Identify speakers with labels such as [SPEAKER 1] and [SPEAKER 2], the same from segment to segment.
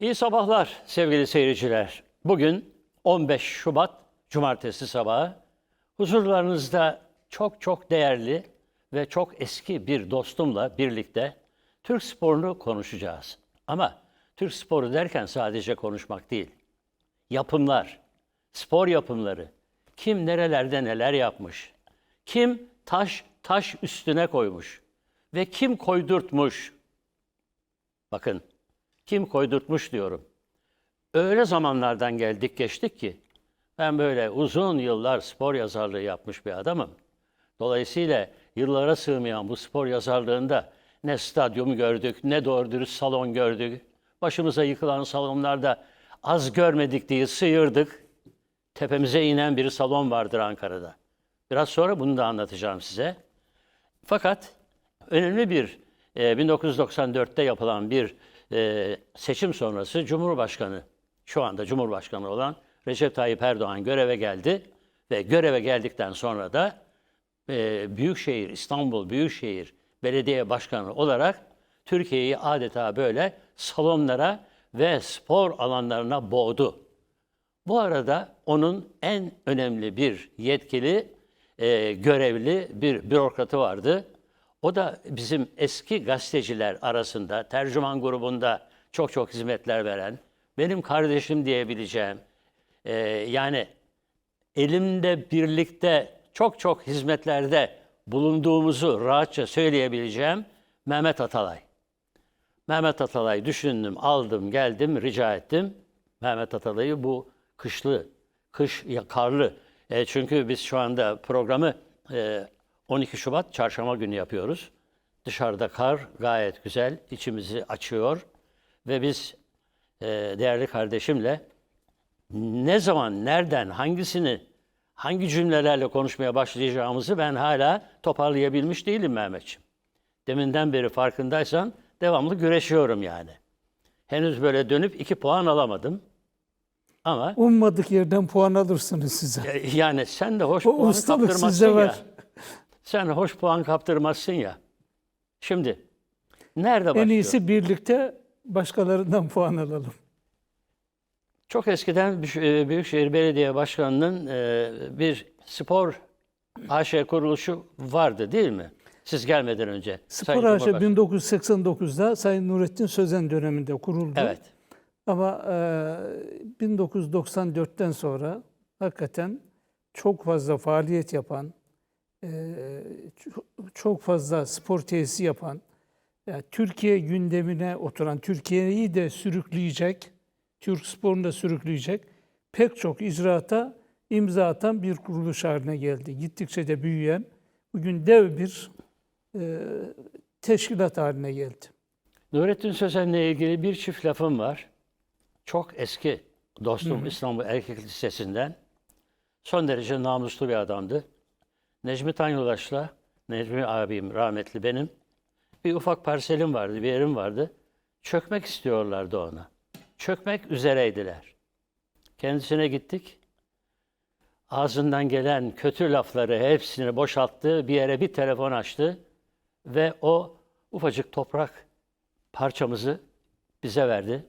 [SPEAKER 1] İyi sabahlar sevgili seyirciler. Bugün 15 Şubat Cumartesi sabahı. Huzurlarınızda çok çok değerli ve çok eski bir dostumla birlikte Türk sporunu konuşacağız. Ama Türk sporu derken sadece konuşmak değil. Yapımlar, spor yapımları, kim nerelerde neler yapmış, kim taş taş üstüne koymuş ve kim koydurtmuş. Bakın kim koydurtmuş diyorum. Öyle zamanlardan geldik geçtik ki ben böyle uzun yıllar spor yazarlığı yapmış bir adamım. Dolayısıyla yıllara sığmayan bu spor yazarlığında ne stadyum gördük, ne doğru dürüst salon gördük. Başımıza yıkılan salonlarda az görmedik diye sıyırdık. Tepemize inen bir salon vardır Ankara'da. Biraz sonra bunu da anlatacağım size. Fakat önemli bir e, 1994'te yapılan bir e, seçim sonrası Cumhurbaşkanı, şu anda Cumhurbaşkanı olan Recep Tayyip Erdoğan göreve geldi ve göreve geldikten sonra da e, Büyükşehir, İstanbul Büyükşehir Belediye Başkanı olarak Türkiye'yi adeta böyle salonlara ve spor alanlarına boğdu. Bu arada onun en önemli bir yetkili, e, görevli bir bürokratı vardı. O da bizim eski gazeteciler arasında, tercüman grubunda çok çok hizmetler veren, benim kardeşim diyebileceğim, e, yani elimde birlikte çok çok hizmetlerde bulunduğumuzu rahatça söyleyebileceğim Mehmet Atalay. Mehmet Atalay düşündüm, aldım, geldim, rica ettim. Mehmet Atalay'ı bu kışlı, kış ya karlı. E, çünkü biz şu anda programı e, 12 Şubat çarşamba günü yapıyoruz. Dışarıda kar gayet güzel, içimizi açıyor ve biz e, değerli kardeşimle ne zaman, nereden, hangisini, hangi cümlelerle konuşmaya başlayacağımızı ben hala toparlayabilmiş değilim Mehmetciğim. Deminden beri farkındaysan devamlı güreşiyorum yani. Henüz böyle dönüp iki puan alamadım. Ama
[SPEAKER 2] Ummadık yerden puan alırsınız size.
[SPEAKER 1] e, yani sen de hoş
[SPEAKER 2] O
[SPEAKER 1] puan
[SPEAKER 2] ustalık
[SPEAKER 1] kaptırmazsın
[SPEAKER 2] sizde
[SPEAKER 1] ya.
[SPEAKER 2] var.
[SPEAKER 1] Sen hoş puan kaptırmazsın ya. Şimdi nerede
[SPEAKER 2] En
[SPEAKER 1] başlıyor?
[SPEAKER 2] iyisi birlikte başkalarından puan alalım.
[SPEAKER 1] Çok eskiden e, Büyükşehir Belediye Başkanı'nın e, bir spor AŞ kuruluşu vardı değil mi? Siz gelmeden önce.
[SPEAKER 2] Spor AŞ
[SPEAKER 1] Cumhurbaşkanı.
[SPEAKER 2] 1989'da Sayın Nurettin Sözen döneminde kuruldu.
[SPEAKER 1] Evet.
[SPEAKER 2] Ama e, 1994'ten sonra hakikaten çok fazla faaliyet yapan, e, çok fazla spor tesisi yapan, yani Türkiye gündemine oturan, Türkiye'yi de sürükleyecek, Türk sporunu da sürükleyecek pek çok icraata imza atan bir kuruluş haline geldi. Gittikçe de büyüyen, bugün dev bir e, teşkilat haline geldi.
[SPEAKER 1] Nurettin Sözen'le ilgili bir çift lafım var. Çok eski dostum İstanbul Erkek Lisesi'nden. Son derece namuslu bir adamdı. Necmi Tanyolaş'la, Necmi abim rahmetli benim, bir ufak parselim vardı, bir yerim vardı. Çökmek istiyorlardı ona. Çökmek üzereydiler. Kendisine gittik. Ağzından gelen kötü lafları hepsini boşalttı. Bir yere bir telefon açtı. Ve o ufacık toprak parçamızı bize verdi.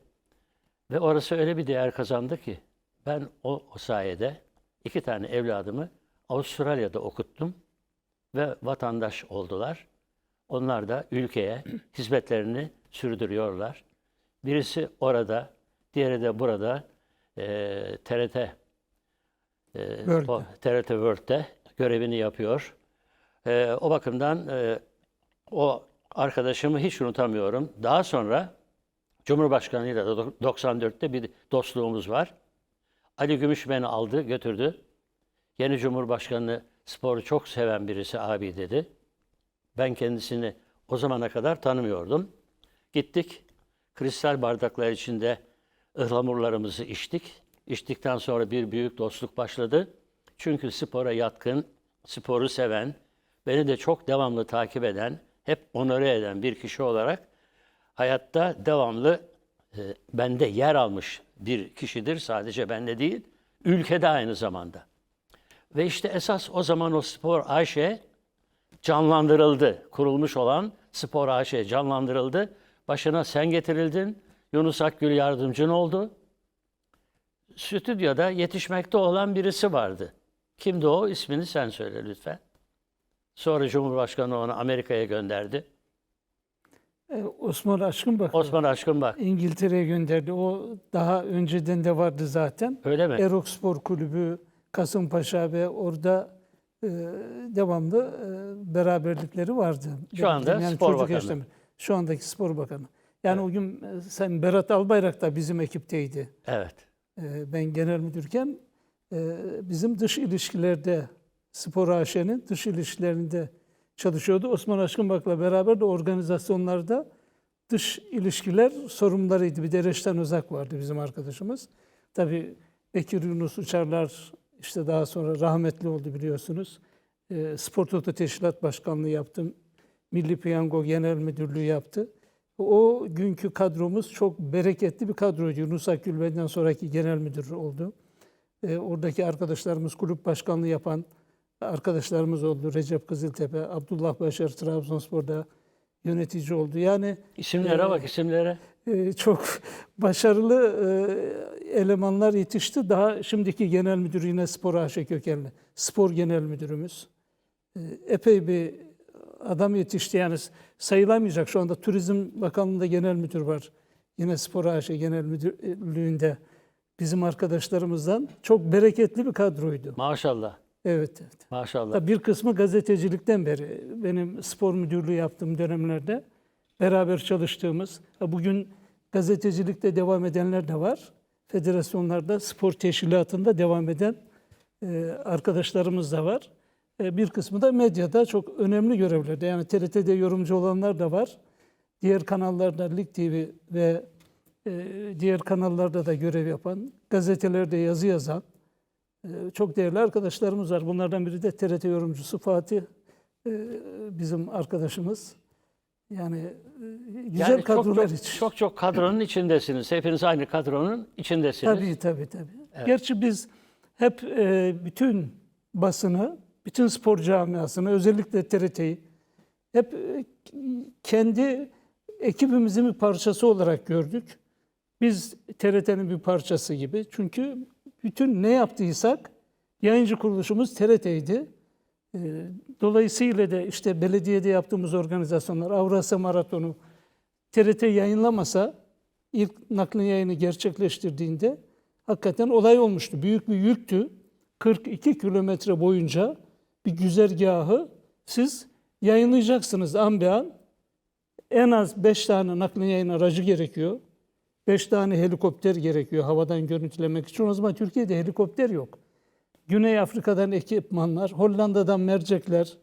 [SPEAKER 1] Ve orası öyle bir değer kazandı ki ben o, o sayede iki tane evladımı Avustralya'da okuttum ve vatandaş oldular. Onlar da ülkeye hizmetlerini sürdürüyorlar. Birisi orada, diğeri de burada eee TRT
[SPEAKER 2] World'de.
[SPEAKER 1] o TRT World'de görevini yapıyor. Eee, o bakımdan eee, o arkadaşımı hiç unutamıyorum. Daha sonra Cumhurbaşkanıyla da do- 94'te bir dostluğumuz var. Ali Gümüş beni aldı, götürdü. Yeni Cumhurbaşkanı sporu çok seven birisi abi dedi. Ben kendisini o zamana kadar tanımıyordum. Gittik, kristal bardaklar içinde ıhlamurlarımızı içtik. İçtikten sonra bir büyük dostluk başladı. Çünkü spora yatkın, sporu seven, beni de çok devamlı takip eden, hep onore eden bir kişi olarak hayatta devamlı e, bende yer almış bir kişidir. Sadece bende değil, ülkede aynı zamanda. Ve işte esas o zaman o spor AŞ canlandırıldı. Kurulmuş olan spor AŞ canlandırıldı. Başına sen getirildin. Yunus Akgül yardımcın oldu. Stüdyoda yetişmekte olan birisi vardı. Kimdi o? İsmini sen söyle lütfen. Sonra Cumhurbaşkanı onu Amerika'ya gönderdi.
[SPEAKER 2] E, Osman Aşkın bak.
[SPEAKER 1] Osman Aşkın bak.
[SPEAKER 2] İngiltere'ye gönderdi. O daha önceden de vardı zaten.
[SPEAKER 1] Öyle mi?
[SPEAKER 2] Erok Spor Kulübü, Kasımpaşa ve orada e, devamlı e, beraberlikleri vardı.
[SPEAKER 1] Şu anda
[SPEAKER 2] Benim
[SPEAKER 1] Spor Bakanı.
[SPEAKER 2] yaşlarım- Şu andaki Spor Bakanı. Yani o gün e, sen Berat Albayrak da bizim ekipteydi.
[SPEAKER 1] Evet.
[SPEAKER 2] E, ben genel müdürken e, bizim dış ilişkilerde Spor AŞ'nin dış ilişkilerinde çalışıyordu. Osman Aşkınbak'la beraber de organizasyonlarda dış ilişkiler sorumlularıydı. Bir de Reşten Özak vardı bizim arkadaşımız. Tabii Bekir Yunus Uçarlar işte daha sonra rahmetli oldu biliyorsunuz. E, Spor Toto Teşkilat Başkanlığı yaptım. Milli Piyango Genel Müdürlüğü yaptı. O günkü kadromuz çok bereketli bir kadroydu. Yunus Akgül benden sonraki genel müdür oldu. E, oradaki arkadaşlarımız, kulüp başkanlığı yapan arkadaşlarımız oldu. Recep Kızıltepe, Abdullah Başar Trabzonspor'da yönetici oldu. Yani
[SPEAKER 1] İsimlere bak isimlere.
[SPEAKER 2] E, çok başarılı e, elemanlar yetişti. Daha şimdiki genel müdür yine Spor AŞ kökenli. Spor genel müdürümüz. E, epey bir adam yetişti. Yani sayılamayacak. Şu anda Turizm Bakanlığı'nda genel müdür var. Yine Spor AŞ genel müdürlüğünde bizim arkadaşlarımızdan çok bereketli bir kadroydu.
[SPEAKER 1] Maşallah.
[SPEAKER 2] Evet, evet.
[SPEAKER 1] Maşallah.
[SPEAKER 2] Bir kısmı gazetecilikten beri benim spor müdürlüğü yaptığım dönemlerde beraber çalıştığımız, bugün gazetecilikte devam edenler de var. Federasyonlarda, spor teşkilatında devam eden e, arkadaşlarımız da var. E, bir kısmı da medyada çok önemli görevlerde. Yani TRT'de yorumcu olanlar da var. Diğer kanallarda Lig TV ve e, diğer kanallarda da görev yapan, gazetelerde yazı yazan, Çok değerli arkadaşlarımız var. Bunlardan biri de TRT yorumcusu Fatih bizim arkadaşımız. Yani e, güzel
[SPEAKER 1] Yani
[SPEAKER 2] kadrolar
[SPEAKER 1] çok,
[SPEAKER 2] için.
[SPEAKER 1] çok çok kadronun içindesiniz. Hepiniz aynı kadronun içindesiniz.
[SPEAKER 2] Tabii tabii tabii. Gerçi biz hep e, bütün basını, bütün spor camiasını, özellikle TRT'yi hep e, kendi ekibimizin bir parçası olarak gördük. Biz TRT'nin bir parçası gibi. Çünkü bütün ne yaptıysak yayıncı kuruluşumuz TRT'ydi. Ee, Dolayısıyla da işte belediyede yaptığımız organizasyonlar, Avrasya Maratonu TRT yayınlamasa ilk nakli yayını gerçekleştirdiğinde hakikaten olay olmuştu. Büyük bir yüktü. 42 kilometre boyunca bir güzergahı siz yayınlayacaksınız an be an. En az 5 tane nakli yayın aracı gerekiyor. 5 tane helikopter gerekiyor havadan görüntülemek için. O zaman Türkiye'de helikopter yok. Güney Afrika'dan ekipmanlar, Hollanda'dan mercekler,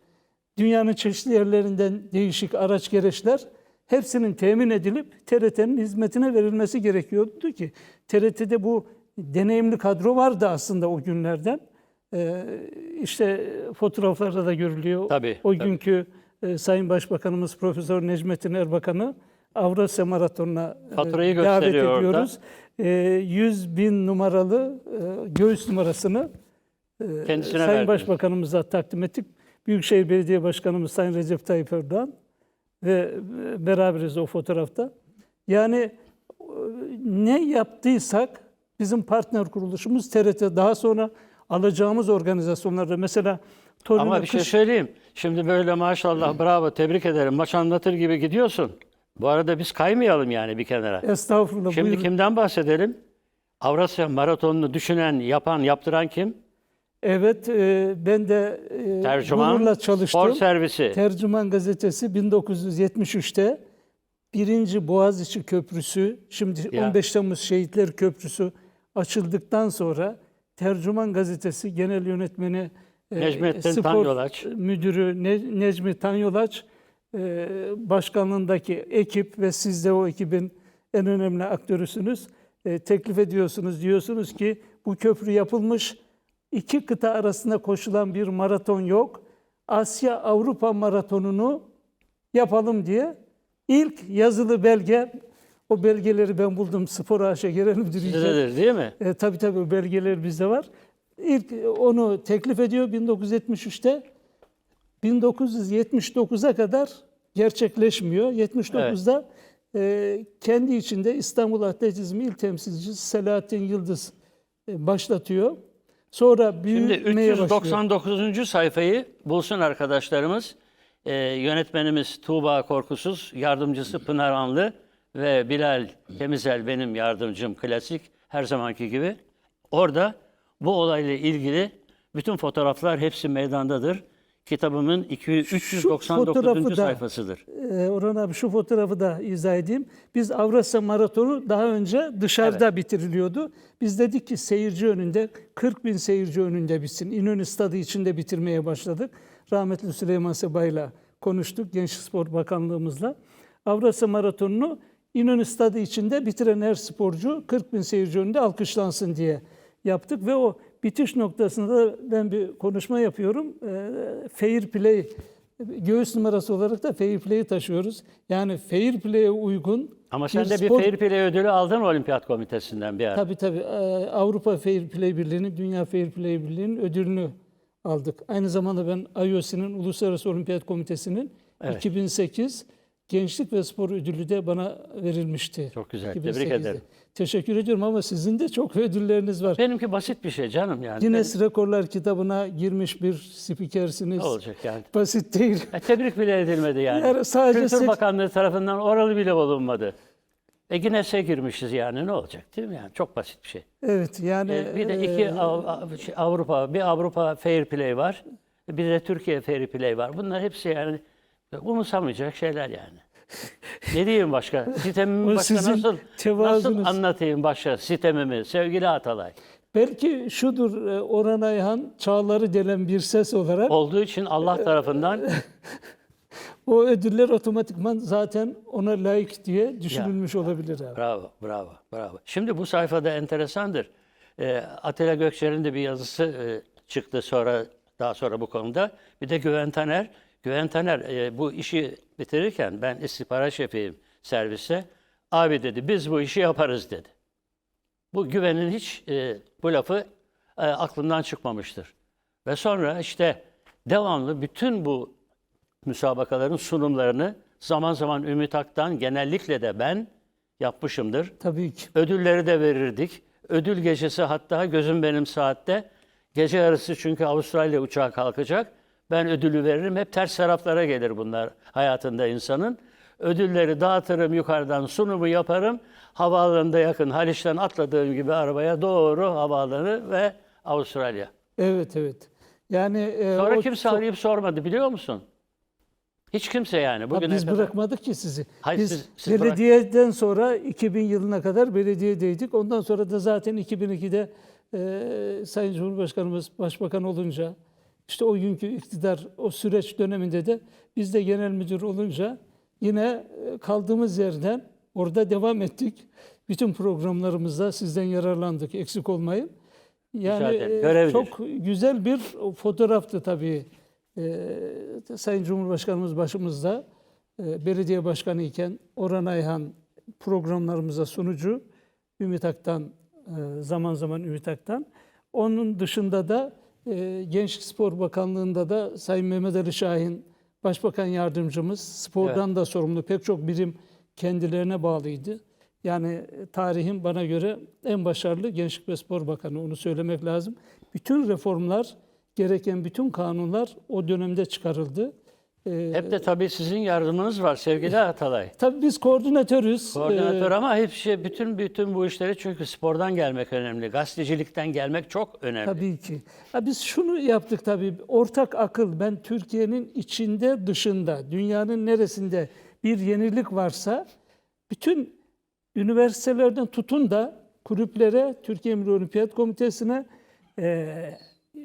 [SPEAKER 2] dünyanın çeşitli yerlerinden değişik araç gereçler hepsinin temin edilip TRT'nin hizmetine verilmesi gerekiyordu ki TRT'de bu deneyimli kadro vardı aslında o günlerden. Ee, işte fotoğraflarda da görülüyor.
[SPEAKER 1] Tabii,
[SPEAKER 2] o
[SPEAKER 1] tabii.
[SPEAKER 2] günkü e, Sayın Başbakanımız Profesör Necmettin Erbakan'ı Avrasya Maratonu'na e, davet
[SPEAKER 1] gösteriyor orada.
[SPEAKER 2] ediyoruz. E, 100 bin numaralı e, göğüs numarasını
[SPEAKER 1] Kendisine
[SPEAKER 2] Sayın
[SPEAKER 1] verdiniz.
[SPEAKER 2] Başbakanımıza takdim ettik. Büyükşehir Belediye Başkanımız Sayın Recep Tayyip Erdoğan ve e, beraberiz o fotoğrafta. Yani e, ne yaptıysak bizim partner kuruluşumuz TRT daha sonra alacağımız organizasyonlarda mesela Torino
[SPEAKER 1] Ama bir şey
[SPEAKER 2] kış-
[SPEAKER 1] söyleyeyim. Şimdi böyle maşallah bravo tebrik ederim. Maç anlatır gibi gidiyorsun. Bu arada biz kaymayalım yani bir kenara.
[SPEAKER 2] Estağfurullah
[SPEAKER 1] Şimdi
[SPEAKER 2] buyurun.
[SPEAKER 1] kimden bahsedelim? Avrasya Maratonu'nu düşünen, yapan, yaptıran kim?
[SPEAKER 2] Evet e, ben de e,
[SPEAKER 1] Tercüman,
[SPEAKER 2] gururla çalıştım.
[SPEAKER 1] Spor Servisi.
[SPEAKER 2] Tercüman gazetesi 1973'te birinci Boğaziçi Köprüsü, şimdi
[SPEAKER 1] Ya.
[SPEAKER 2] 15 Temmuz Şehitler Köprüsü açıldıktan sonra Tercüman gazetesi genel yönetmeni e,
[SPEAKER 1] Necmettin
[SPEAKER 2] spor
[SPEAKER 1] Tanyolaç.
[SPEAKER 2] müdürü Ne- Necmi Tanyolaç e, başkanlığındaki ekip ve siz de o ekibin en önemli aktörüsünüz. E, teklif ediyorsunuz, diyorsunuz ki bu köprü yapılmış, iki kıta arasında koşulan bir maraton yok. Asya Avrupa maratonunu yapalım diye ilk yazılı belge, o belgeleri ben buldum Spor AŞ Genel Müdürü'yken.
[SPEAKER 1] Sizdedir değil mi?
[SPEAKER 2] E, tabii tabii o belgeler bizde var. İlk e, onu teklif ediyor 1973'te. 1979'a kadar gerçekleşmiyor. 79'da e, kendi içinde İstanbul Atletizm İl Temsilcisi Selahattin Yıldız e, başlatıyor. Sonra
[SPEAKER 1] Şimdi
[SPEAKER 2] büyümeye başlıyor.
[SPEAKER 1] 399. sayfayı bulsun arkadaşlarımız. Ee, yönetmenimiz Tuğba Korkusuz, yardımcısı Pınar Anlı ve Bilal Temizel benim yardımcım klasik her zamanki gibi. Orada bu olayla ilgili bütün fotoğraflar hepsi meydandadır. Kitabımın 200 399.
[SPEAKER 2] fotoğrafı da-
[SPEAKER 1] sayfasıdır.
[SPEAKER 2] Ee, Orhan abi şu fotoğrafı da izah edeyim. Biz Avrasya Maratonu daha önce dışarıda bitiriliyordu. Biz dedik ki seyirci önünde 40 bin seyirci önünde bitsin. İnönü Stadı içinde bitirmeye başladık. Rahmetli Süleyman Seba'yla konuştuk Gençlik Spor Bakanlığımızla. Avrasya Maratonu'nu İnönü Stadı içinde bitiren her sporcu 40 bin seyirci önünde alkışlansın diye yaptık ve o bitiş noktasında ben bir konuşma yapıyorum. Ee, fair play göğüs numarası olarak da fair play'i taşıyoruz. Yani fair play'e uygun
[SPEAKER 1] Ama sen de bir
[SPEAKER 2] spor-
[SPEAKER 1] Fair Play ödülü aldın Olimpiyat Komitesi'nden bir ara.
[SPEAKER 2] Tabii tabii. Ee, Avrupa Fair Play Birliği'nin, Dünya Fair Play Birliği'nin ödülünü aldık. Aynı zamanda ben IOC'nin, Uluslararası Olimpiyat Komitesi'nin
[SPEAKER 1] Evet.
[SPEAKER 2] 2008 Gençlik ve Spor Ödülü de bana verilmişti.
[SPEAKER 1] Çok güzel, tebrik
[SPEAKER 2] 2008'de.
[SPEAKER 1] ederim.
[SPEAKER 2] Teşekkür ediyorum ama sizin de çok ödülleriniz var.
[SPEAKER 1] Benimki basit bir şey canım yani.
[SPEAKER 2] Guinness Rekorlar kitabına girmiş bir spikersiniz.
[SPEAKER 1] Ne olacak yani?
[SPEAKER 2] Basit değil.
[SPEAKER 1] E, tebrik bile edilmedi yani.
[SPEAKER 2] Yani sadece
[SPEAKER 1] Kültür
[SPEAKER 2] sek-
[SPEAKER 1] Bakanlığı tarafından oralı bile bulunmadı. E Guinness'e girmişiz yani ne olacak değil mi yani? Çok basit bir şey.
[SPEAKER 2] Evet yani
[SPEAKER 1] E, bir de
[SPEAKER 2] e,
[SPEAKER 1] iki Av- şey, Avrupa, bir Avrupa Fair Play var. Bir de Türkiye Fair Play var. Bunlar hepsi yani umursamayacak şeyler yani. Ne diyeyim başka? Sitemimi başka
[SPEAKER 2] sizin
[SPEAKER 1] nasıl, nasıl anlatayım başka sitemimi sevgili Atalay?
[SPEAKER 2] belki şudur e, Orhan Ayhan çağları delen bir ses olarak
[SPEAKER 1] Olduğu için Allah tarafından
[SPEAKER 2] o ödüller otomatikman zaten ona layık diye düşünülmüş olabilir abi.
[SPEAKER 1] Bravo, bravo, bravo. Şimdi bu sayfada enteresandır. Ee, Atilla Gökçer'in de bir yazısı e, çıktı sonra daha sonra bu konuda. Bir de Güven Taner. Güven Taner e, bu işi bitirirken ben istihbarat şefiyim servise. Abi dedi biz bu işi yaparız dedi. Bu güvenin hiç e, bu lafı e, aklından çıkmamıştır. Ve sonra işte devamlı bütün bu müsabakaların sunumlarını zaman zaman Ümit Ak'tan genellikle de ben yapmışımdır.
[SPEAKER 2] Tabii ki.
[SPEAKER 1] Ödülleri de verirdik. Ödül gecesi hatta gözüm benim saatte. Gece yarısı çünkü Avustralya uçağı kalkacak. Ben ödülü veririm. Hep ters taraflara gelir bunlar hayatında insanın. Ödülleri dağıtırım yukarıdan sunumu yaparım. Havaalanında yakın Haliç'ten atladığım gibi arabaya doğru havaalanı ve Avustralya.
[SPEAKER 2] Evet evet. Yani e,
[SPEAKER 1] Sonra
[SPEAKER 2] o
[SPEAKER 1] kimse arayıp sormadı biliyor musun? Hiç kimse yani. Bugüne
[SPEAKER 2] biz
[SPEAKER 1] kadar.
[SPEAKER 2] bırakmadık ki sizi.
[SPEAKER 1] Hayır,
[SPEAKER 2] biz
[SPEAKER 1] siz- siz bırak-
[SPEAKER 2] belediyeden sonra 2000 yılına kadar belediyedeydik. Ondan sonra da zaten 2002'de e, Sayın Cumhurbaşkanımız başbakan olunca işte o günkü iktidar o süreç döneminde de biz de genel müdür olunca yine e, kaldığımız yerden orada devam ettik. Bütün programlarımızda sizden yararlandık eksik olmayın. Yani
[SPEAKER 1] ederim.
[SPEAKER 2] e, çok güzel bir fotoğraftı tabii. Ee, Sayın Cumhurbaşkanımız başımızda e, belediye başkanı iken Orhan Ayhan programlarımıza sunucu, Ümit Ak'tan e, zaman zaman Ümit Ak'tan. Onun dışında da e, Gençlik Spor Bakanlığı'nda da Sayın Mehmet Ali Şahin Başbakan Yardımcımız spordan da sorumlu pek çok birim kendilerine bağlıydı. Yani tarihin bana göre en başarılı Gençlik ve Spor Bakanı onu söylemek lazım. Bütün reformlar, gereken bütün kanunlar o dönemde çıkarıldı. Ee,
[SPEAKER 1] Hep de tabii sizin yardımınız var sevgili Atalay.
[SPEAKER 2] tabii biz koordinatörüz.
[SPEAKER 1] Koordinatör
[SPEAKER 2] Ee,
[SPEAKER 1] ama hep şey bütün bütün bu işleri çünkü spordan gelmek önemli. Gazetecilikten gelmek çok önemli.
[SPEAKER 2] Tabii ki. Ha biz şunu yaptık tabii. Ortak akıl. Ben Türkiye'nin içinde dışında, dünyanın neresinde bir yenilik varsa bütün üniversitelerden tutun da kulüplere, Türkiye Milli Olimpiyat Komitesi'ne, eee,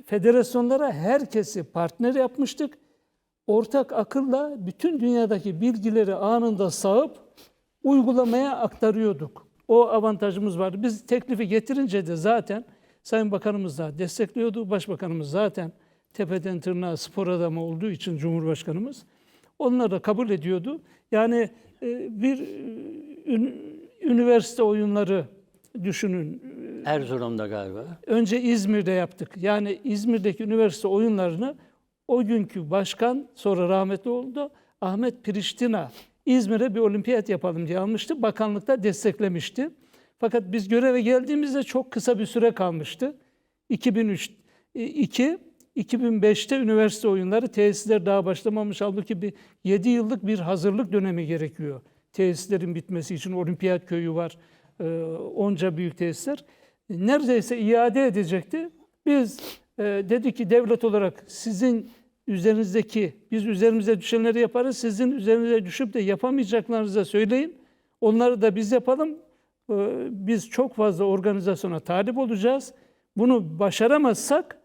[SPEAKER 2] federasyonlara herkesi partner yapmıştık. Ortak akılla bütün dünyadaki bilgileri anında sağıp uygulamaya aktarıyorduk. O avantajımız vardı. Biz teklifi getirince de zaten Sayın Bakanımız da destekliyordu. Başbakanımız zaten tepeden tırnağa spor adamı olduğu için Cumhurbaşkanımız onları da kabul ediyordu. Yani e, bir e, ün- üniversite oyunları düşünün.
[SPEAKER 1] Erzurum'da galiba.
[SPEAKER 2] Önce İzmir'de yaptık. Yani İzmir'deki üniversite oyunlarını o günkü başkan sonra rahmetli oldu Ahmet Priştina İzmir'e bir olimpiyat yapalım diye almıştı. Bakanlık da desteklemişti. Fakat biz göreve geldiğimizde çok kısa bir süre kalmıştı. 2003 2 2005'te üniversite oyunları tesisler daha başlamamış. Halbuki bir 7 yıllık bir hazırlık dönemi gerekiyor. Tesislerin bitmesi için olimpiyat köyü var. e, Onca büyük tesisler. Neredeyse iade edecekti. Biz e, dedik ki devlet olarak sizin üzerinizdeki, biz üzerimize düşenleri yaparız. Sizin üzerinize düşüp de yapamayacaklarınıza söyleyin. Onları da biz yapalım. Ee, Biz çok fazla organizasyona talip olacağız. Bunu başaramazsak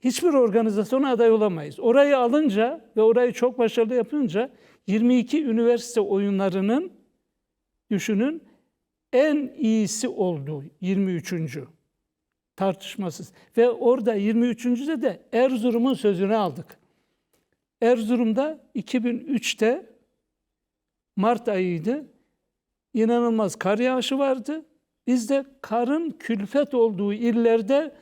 [SPEAKER 2] hiçbir organizasyona aday olamayız. Orayı alınca ve orayı çok başarılı yapınca 22 üniversite oyunlarının düşünün en iyisi oldu 23. tartışmasız. Ve orada 23.de de Erzurum'un sözünü aldık. Erzurum'da 2003'te Mart ayıydı. İnanılmaz kar yağışı vardı. Biz de karın külfet olduğu illerde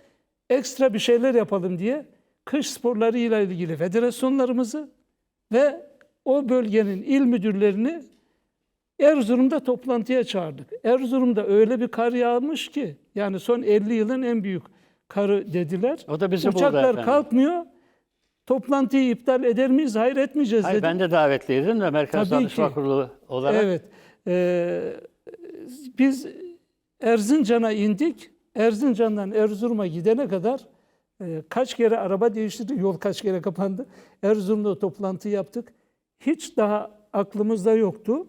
[SPEAKER 2] ekstra bir şeyler yapalım diye kış sporlarıyla ilgili federasyonlarımızı ve o bölgenin il müdürlerini Erzurum'da toplantıya çağırdık. Erzurum'da öyle bir kar yağmış ki yani son 50 yılın en büyük karı dediler.
[SPEAKER 1] O da bizi
[SPEAKER 2] Uçaklar kalkmıyor. Toplantıyı iptal eder miyiz? Hayır etmeyeceğiz
[SPEAKER 1] Hayır, ben de davetliydim de Merkez
[SPEAKER 2] Tabii
[SPEAKER 1] Danışma
[SPEAKER 2] ki.
[SPEAKER 1] Kurulu olarak.
[SPEAKER 2] Evet. Ee, biz Erzincan'a indik. Erzincan'dan Erzurum'a gidene kadar e, kaç kere araba değiştirdik, yol kaç kere kapandı. Erzurum'da toplantı yaptık. Hiç daha aklımızda yoktu.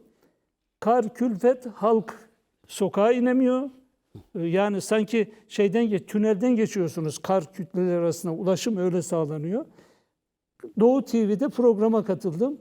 [SPEAKER 2] Kar, külfet, halk sokağa inemiyor. Ee, Yani sanki şeyden geç, tünelden geçiyorsunuz kar kütleleri arasında ulaşım öyle sağlanıyor. Doğu TV'de programa katıldım.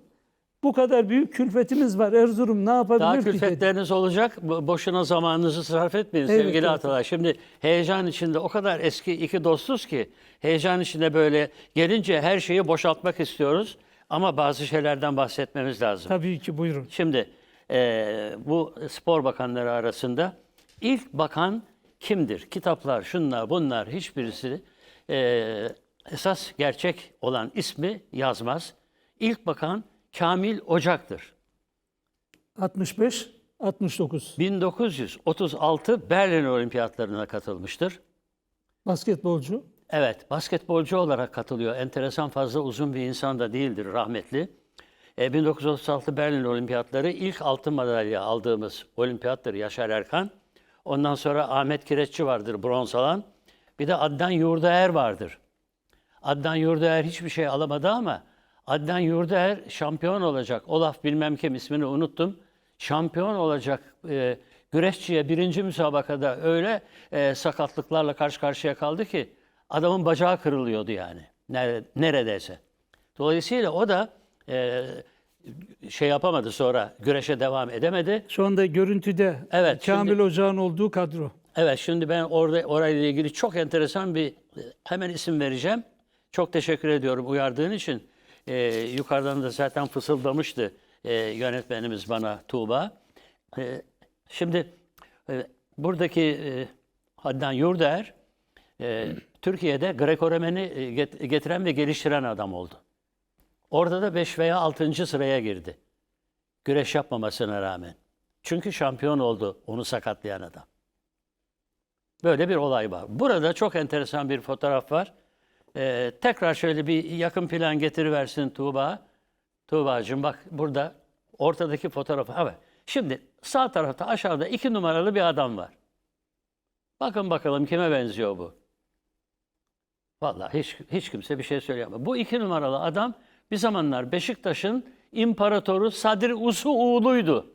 [SPEAKER 2] Bu kadar büyük külfetimiz var. Erzurum ne yapabilir
[SPEAKER 1] Daha
[SPEAKER 2] ki?
[SPEAKER 1] külfetleriniz olacak. Bo- Boşuna zamanınızı sarf etmeyin
[SPEAKER 2] Evet,
[SPEAKER 1] sevgili
[SPEAKER 2] evet.
[SPEAKER 1] Atalar. Şimdi heyecan içinde o kadar eski iki dostuz ki heyecan içinde böyle gelince her şeyi boşaltmak istiyoruz. Ama bazı şeylerden bahsetmemiz lazım.
[SPEAKER 2] Tabii ki buyurun.
[SPEAKER 1] Şimdi eee, bu spor bakanları arasında ilk bakan kimdir? Kitaplar, şunlar, bunlar hiçbirisi eee, esas gerçek olan ismi yazmaz. İlk bakan Kamil Ocak'tır.
[SPEAKER 2] 65, 69.
[SPEAKER 1] 1936 Berlin Olimpiyatlarına katılmıştır.
[SPEAKER 2] Basketbolcu.
[SPEAKER 1] Evet, basketbolcu olarak katılıyor. Enteresan fazla uzun bir insan da değildir rahmetli. E, 1936 Berlin Olimpiyatları ilk altın madalya aldığımız olimpiyattır Yaşar Erkan. Ondan sonra Ahmet Kireççi vardır bronz alan. Bir de Adnan Yurdaer vardır. Adnan Yurdaer hiçbir şey alamadı ama Adnan Yurdaer şampiyon olacak. Olaf bilmem kim ismini unuttum. Şampiyon olacak e, güreşçiye birinci müsabakada öyle e, sakatlıklarla karşı karşıya kaldı ki adamın bacağı kırılıyordu yani Nere- neredeyse. Dolayısıyla o da e, şey yapamadı sonra güreşe devam edemedi.
[SPEAKER 2] Şu anda görüntüde
[SPEAKER 1] Evet,
[SPEAKER 2] Kamil
[SPEAKER 1] şimdi-
[SPEAKER 2] Ocağ'ın olduğu kadro.
[SPEAKER 1] Evet şimdi ben orada orayla ilgili çok enteresan bir hemen isim vereceğim. Çok teşekkür ediyorum uyardığın için. Ee, yukarıdan da zaten fısıldamıştı e, yönetmenimiz bana Tuğba. Ee, şimdi e, buradaki e, Adnan Yurdaer e, Türkiye'de Greco-Romen'i e, get- getiren ve geliştiren adam oldu. Orada da 5 veya 6. sıraya girdi. Güreş yapmamasına rağmen. Çünkü şampiyon oldu onu sakatlayan adam. Böyle bir olay var. Burada çok enteresan bir fotoğraf var. Ee, tekrar şöyle bir yakın plan getiriversin Tuğba. Tuğba'cığım bak burada ortadaki fotoğrafı. Evet. Şimdi sağ tarafta aşağıda iki numaralı bir adam var. Bakın bakalım kime benziyor bu. Vallahi hiç, hiç kimse bir şey söyleyemez. Bu iki numaralı adam bir zamanlar Beşiktaş'ın imparatoru Sadri Usu oğluydu.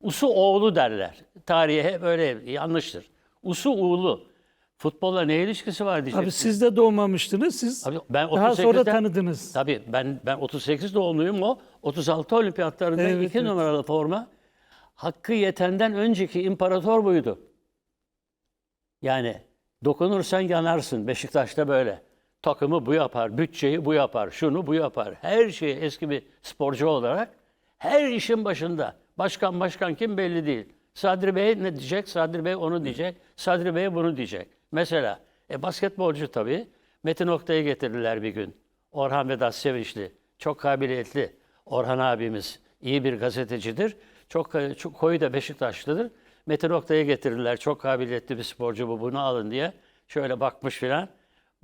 [SPEAKER 1] Usu oğlu derler. Tarihe hep öyle yanlıştır. Usu oğlu. Futbolla ne ilişkisi var diyecek.
[SPEAKER 2] Abi siz de doğmamıştınız. Siz
[SPEAKER 1] Abi ben
[SPEAKER 2] daha sonra
[SPEAKER 1] 38'den
[SPEAKER 2] tanıdınız.
[SPEAKER 1] Tabii ben ben 38 doğumluyum o. 36 olimpiyatlarında
[SPEAKER 2] Evet,
[SPEAKER 1] iki
[SPEAKER 2] evet.
[SPEAKER 1] numaralı forma. Hakkı yetenden önceki imparator buydu. Yani dokunursan yanarsın. Beşiktaş'ta böyle. Takımı bu yapar, bütçeyi bu yapar, şunu bu yapar. Her şeyi eski bir sporcu olarak her işin başında. Başkan başkan kim belli değil. Sadri Bey ne diyecek? Sadri Bey onu diyecek. Sadri Bey bunu diyecek. Mesela e, basketbolcu tabii. Metin Oktay'ı getirdiler bir gün. Orhan Vedat Sevinçli. Çok kabiliyetli. Orhan abimiz. iyi bir gazetecidir. Çok, e, çok koyu da Beşiktaşlıdır. Metin Oktay'ı getirirler. Çok kabiliyetli bir sporcu bu bunu alın diye. Şöyle bakmış filan.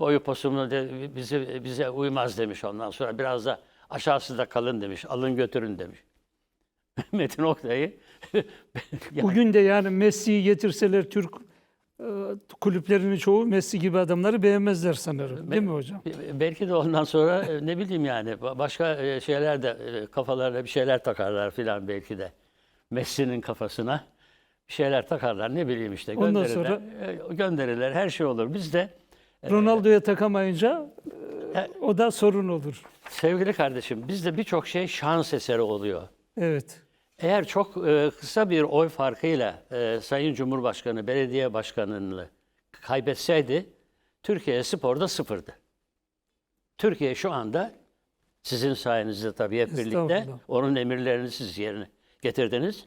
[SPEAKER 1] Boyu posumlu de, bize, bize uymaz demiş ondan sonra. Biraz da aşağısı da kalın demiş. Alın götürün demiş. Metin Oktay'ı Ya-
[SPEAKER 2] Bugün de yani Messi'yi getirseler Türk e, kulüplerinin çoğu Messi gibi adamları beğenmezler sanırım. Değil mi hocam?
[SPEAKER 1] Belki de ondan sonra e, ne bileyim yani ba- başka e, şeyler de kafalarına bir şeyler takarlar filan belki de. Messi'nin kafasına bir şeyler takarlar ne bileyim işte
[SPEAKER 2] Ondan
[SPEAKER 1] gönderirler. E, gönderirler her şey olur. Biz de
[SPEAKER 2] Ronaldo'ya takamayınca e, o da sorun olur.
[SPEAKER 1] sevgili kardeşim bizde birçok şey şans eseri oluyor.
[SPEAKER 2] Evet.
[SPEAKER 1] Eğer çok e, kısa bir oy farkıyla e, Sayın Cumhurbaşkanı belediye başkanını kaybetseydi Türkiye sporda sıfırdı. Türkiye şu anda sizin sayenizde tabii hep birlikte onun emirlerini siz yerine getirdiniz.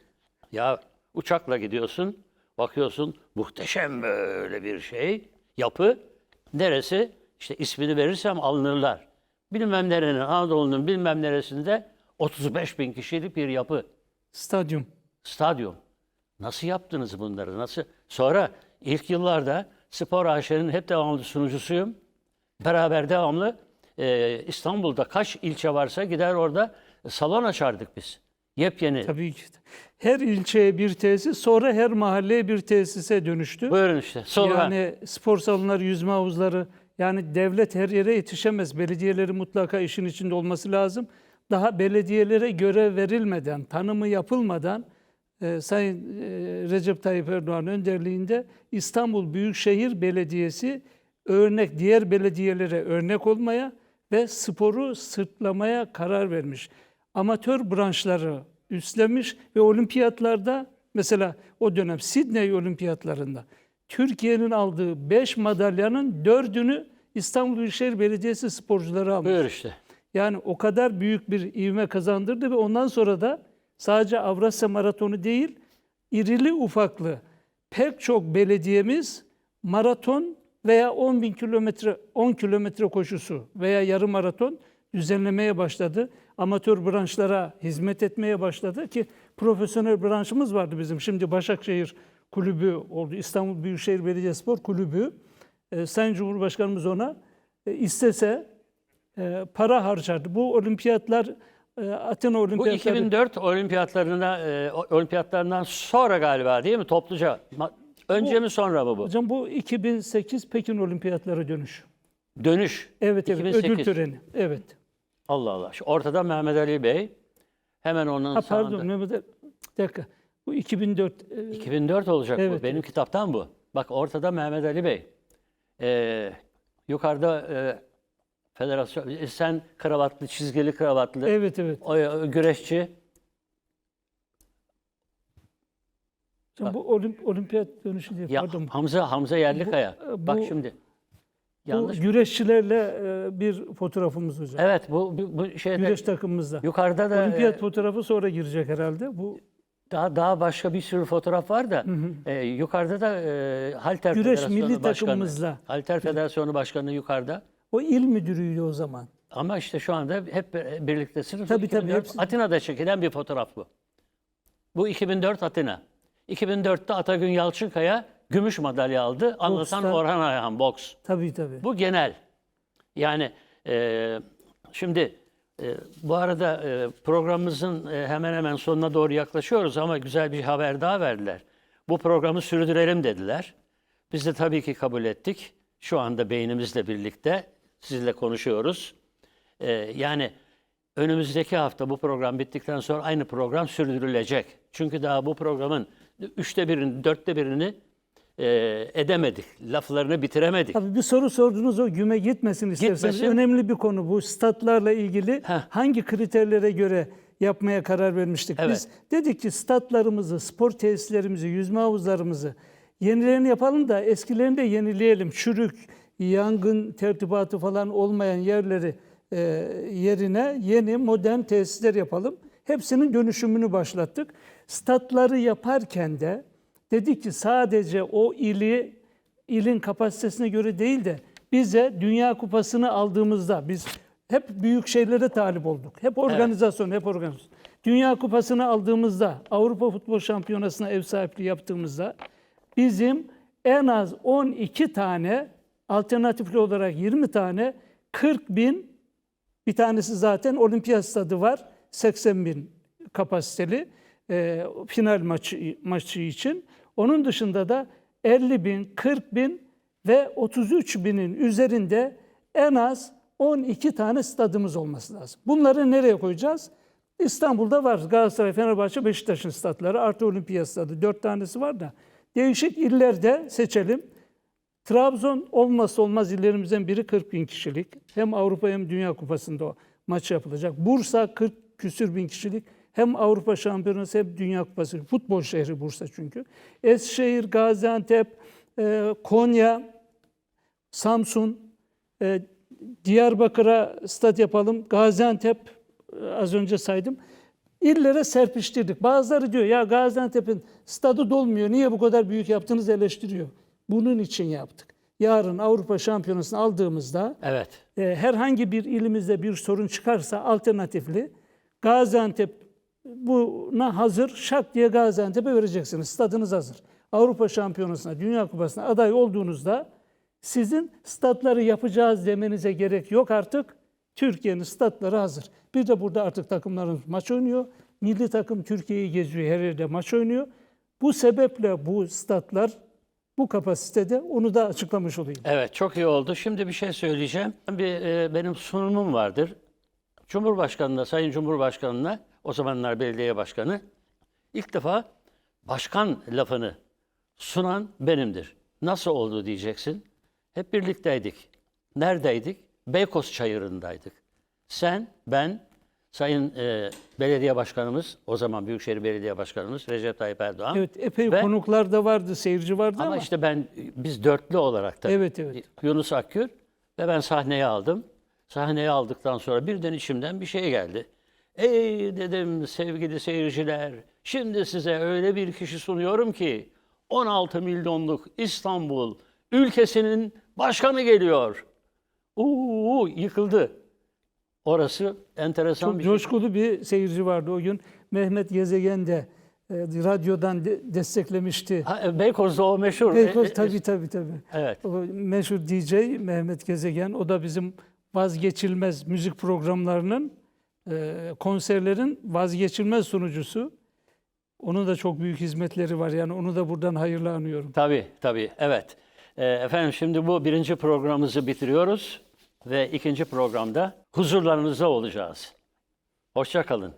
[SPEAKER 1] Ya uçakla gidiyorsun, bakıyorsun muhteşem böyle bir şey, yapı. Neresi? İşte ismini verirsem alınırlar. Bilmem nerenin, Anadolu'nun bilmem neresinde 35 bin kişilik bir yapı
[SPEAKER 2] Stadyum.
[SPEAKER 1] stadyum. Nasıl yaptınız bunları? Nasıl? Sonra ilk yıllarda Spor AŞ'nin hep devamlı sunucusuyum. Beraber devamlı e, İstanbul'da kaç ilçe varsa gider orada salon açardık biz. Yepyeni.
[SPEAKER 2] Tabii ki. Her ilçeye bir tesis, sonra her mahalleye bir tesise dönüştü.
[SPEAKER 1] Buyurun işte. Slogan.
[SPEAKER 2] Yani spor salonları, yüzme havuzları, yani devlet her yere yetişemez. Belediyeleri mutlaka işin içinde olması lazım. Daha belediyelere görev verilmeden, tanımı yapılmadan e, Sayın e, Recep Tayyip Erdoğan önderliğinde İstanbul Büyükşehir Belediyesi örnek diğer belediyelere örnek olmaya ve sporu sırtlamaya karar vermiş. Amatör branşları üstlenmiş ve olimpiyatlarda mesela o dönem Sidney olimpiyatlarında Türkiye'nin aldığı 5 madalyanın 4'ünü İstanbul Büyükşehir Belediyesi sporcuları almış.
[SPEAKER 1] Buyur işte.
[SPEAKER 2] Yani o kadar büyük bir ivme kazandırdı ve ondan sonra da sadece Avrasya Maratonu değil, irili ufaklı pek çok belediyemiz maraton veya 10 bin kilometre, 10 kilometre koşusu veya yarım maraton düzenlemeye başladı. Amatör branşlara hizmet etmeye başladı ki profesyonel branşımız vardı bizim. Şimdi Başakşehir Kulübü oldu. İstanbul Büyükşehir Belediyespor Kulübü. Ee, Sayın Cumhurbaşkanımız ona e, istese e, para harcardı. Bu olimpiyatlar e, Atina
[SPEAKER 1] Bu
[SPEAKER 2] olimpiyatları
[SPEAKER 1] 2004 olimpiyatlarına e, olimpiyatlarından sonra galiba değil mi? Topluca. Önce mi sonra mı bu?
[SPEAKER 2] Hocam bu 2008 Pekin olimpiyatları dönüş.
[SPEAKER 1] Dönüş.
[SPEAKER 2] Evet evet
[SPEAKER 1] 2008.
[SPEAKER 2] ödül töreni. Evet.
[SPEAKER 1] Allah Allah. Şu ortada Mehmet Ali Bey. Hemen onun
[SPEAKER 2] Ha
[SPEAKER 1] sağında.
[SPEAKER 2] pardon Mehmet Ali- bir dakika. Bu 2004 e,
[SPEAKER 1] 2004 olacak bu.
[SPEAKER 2] Evet,
[SPEAKER 1] Benim kitaptan bu. Bak ortada Mehmet Ali Bey. Ee, yukarıda e, federasyon, e, sen kravatlı, çizgili kravatlı,
[SPEAKER 2] evet evet.
[SPEAKER 1] o, o güreşçi.
[SPEAKER 2] Hocam bu olimp, olimpiyat dönüşü değil.
[SPEAKER 1] Ya,
[SPEAKER 2] pardon.
[SPEAKER 1] Hamza Hamza Yerlikaya.
[SPEAKER 2] Bu-
[SPEAKER 1] Bak
[SPEAKER 2] bu-
[SPEAKER 1] şimdi.
[SPEAKER 2] Bu
[SPEAKER 1] Yanlış.
[SPEAKER 2] güreşçilerle e, bir fotoğrafımız hocam.
[SPEAKER 1] Evet bu bu, bu şeyde
[SPEAKER 2] Güreş takımımızda.
[SPEAKER 1] yukarıda da
[SPEAKER 2] Olimpiyat
[SPEAKER 1] e,
[SPEAKER 2] fotoğrafı sonra girecek herhalde. Bu
[SPEAKER 1] daha daha başka bir sürü fotoğraf var da e, yukarıda da e, Halter
[SPEAKER 2] Güreş
[SPEAKER 1] Federasyonu
[SPEAKER 2] milli
[SPEAKER 1] Başkanı.
[SPEAKER 2] takımımızla.
[SPEAKER 1] Halter Federasyonu Başkanı yukarıda.
[SPEAKER 2] o il müdürüydü o zaman.
[SPEAKER 1] Ama işte şu anda hep birlikte sınıf.
[SPEAKER 2] Tabii, tabii,
[SPEAKER 1] 2004
[SPEAKER 2] hepsi-
[SPEAKER 1] Atina'da çekilen bir fotoğraf bu. Bu 2004 Atina. 2004'te Atagün Yalçınkaya gümüş madalya aldı. Anlatan Orhan Ayhan boks.
[SPEAKER 2] Tabii tabii.
[SPEAKER 1] Bu genel. Yani e, şimdi e, bu arada e, programımızın e, hemen hemen sonuna doğru yaklaşıyoruz ama güzel bir haber daha verdiler. Bu programı sürdürelim dediler. Biz de tabii ki kabul ettik. Şu anda beynimizle birlikte sizinle konuşuyoruz. E, yani önümüzdeki hafta bu program bittikten sonra aynı program sürdürülecek. Çünkü daha bu programın üçte birini, dörtte birini e, edemedik. Laflarını bitiremedik.
[SPEAKER 2] Tabii bir soru sordunuz o güme gitmesin isterseniz.
[SPEAKER 1] Gitmesin.
[SPEAKER 2] Önemli bir konu bu. Statlarla ilgili
[SPEAKER 1] Heh.
[SPEAKER 2] hangi kriterlere göre yapmaya karar vermiştik?
[SPEAKER 1] Evet.
[SPEAKER 2] Biz dedik ki statlarımızı, spor tesislerimizi, yüzme havuzlarımızı yenilerini yapalım da eskilerini de yenileyelim. Çürük, yangın tertibatı falan olmayan yerleri e, yerine yeni modern tesisler yapalım. Hepsinin dönüşümünü başlattık. Statları yaparken de dedik ki sadece o ili ilin kapasitesine göre değil de bize Dünya Kupası'nı aldığımızda biz hep büyük şeylere talip olduk. Hep organizasyon, hep organizasyon. Dünya Kupası'nı aldığımızda, Avrupa Futbol Şampiyonası'na ev sahipliği yaptığımızda bizim en az 12 tane alternatifli olarak 20 tane 40 bin bir tanesi zaten olimpiyat stadı var. 80 bin kapasiteli e, final maçı, maçı için. Onun dışında da 50 bin, 40 bin ve 33 binin üzerinde en az 12 tane stadımız olması lazım. Bunları nereye koyacağız? İstanbul'da var. Galatasaray, Fenerbahçe, Beşiktaş'ın statları artı olimpiyat stadı. Dört tanesi var da. Değişik illerde seçelim. Trabzon olmazsa olmaz illerimizden biri 40 bin kişilik. Hem Avrupa hem Dünya Kupası'nda o maç yapılacak. Bursa 40 küsür bin kişilik. Hem Avrupa Şampiyonası hem Dünya Kupası. Futbol şehri Bursa çünkü. Eskişehir, Gaziantep, e, Konya, Samsun, e, Diyarbakır'a stat yapalım. Gaziantep e, az önce saydım. İllere serpiştirdik. Bazıları diyor ya Gaziantep'in stadı dolmuyor. Niye bu kadar büyük yaptınız eleştiriyor. Bunun için yaptık. Yarın Avrupa Şampiyonası'nı aldığımızda
[SPEAKER 1] Evet.
[SPEAKER 2] e, herhangi bir ilimizde bir sorun çıkarsa alternatifli Gaziantep buna hazır şak diye Gaziantep'e vereceksiniz. Stadınız hazır. Avrupa Şampiyonası'na, Dünya Kupası'na aday olduğunuzda sizin statları yapacağız demenize gerek yok artık. Türkiye'nin statları hazır. Bir de burada artık takımlarımız maç oynuyor. Milli takım Türkiye'yi geziyor, her yerde maç oynuyor. Bu sebeple bu statlar bu kapasitede onu da açıklamış olayım.
[SPEAKER 1] Evet çok iyi oldu. Şimdi bir şey söyleyeceğim. Bir, e, benim sunumum vardır. Cumhurbaşkanına, Sayın Cumhurbaşkanına, o zamanlar belediye başkanı, ilk defa başkan lafını sunan benimdir. Nasıl oldu diyeceksin. Hep birlikteydik. Neredeydik? Beykoz Çayırı'ndaydık. Sen, ben, Sayın e, Belediye Başkanımız, o zaman Büyükşehir Belediye Başkanımız Recep Tayyip Erdoğan.
[SPEAKER 2] Evet epey
[SPEAKER 1] Ve-
[SPEAKER 2] konuklar da vardı, seyirci vardı ama,
[SPEAKER 1] Ama işte ben biz dörtlü olarak da
[SPEAKER 2] Evet, evet.
[SPEAKER 1] Yunus Akgül ve ben sahneye aldım. Sahneye aldıktan sonra birden içimden bir şey geldi. Ey dedim sevgili seyirciler, şimdi size öyle bir kişi sunuyorum ki 16 milyonluk İstanbul ülkesinin başkanı geliyor. Uuu yıkıldı. Orası enteresan
[SPEAKER 2] çok
[SPEAKER 1] bir şey.
[SPEAKER 2] coşkulu bir seyirci vardı o gün. Mehmet Gezegen de e, radyodan de- desteklemişti.
[SPEAKER 1] Ha, e, Beykoz'da o meşhur.
[SPEAKER 2] Beykoz
[SPEAKER 1] E, e,
[SPEAKER 2] tabii tabii tabii.
[SPEAKER 1] Evet.
[SPEAKER 2] O meşhur DJ Mehmet Gezegen o da bizim vazgeçilmez müzik programlarının konserlerin vazgeçilmez sunucusu. Onun da çok büyük hizmetleri var yani onu da buradan hayırlı anıyorum.
[SPEAKER 1] Tabii, tabii. Evet. Efendim şimdi bu birinci programımızı bitiriyoruz ve ikinci programda huzurlarınızda olacağız. Hoşça kalın.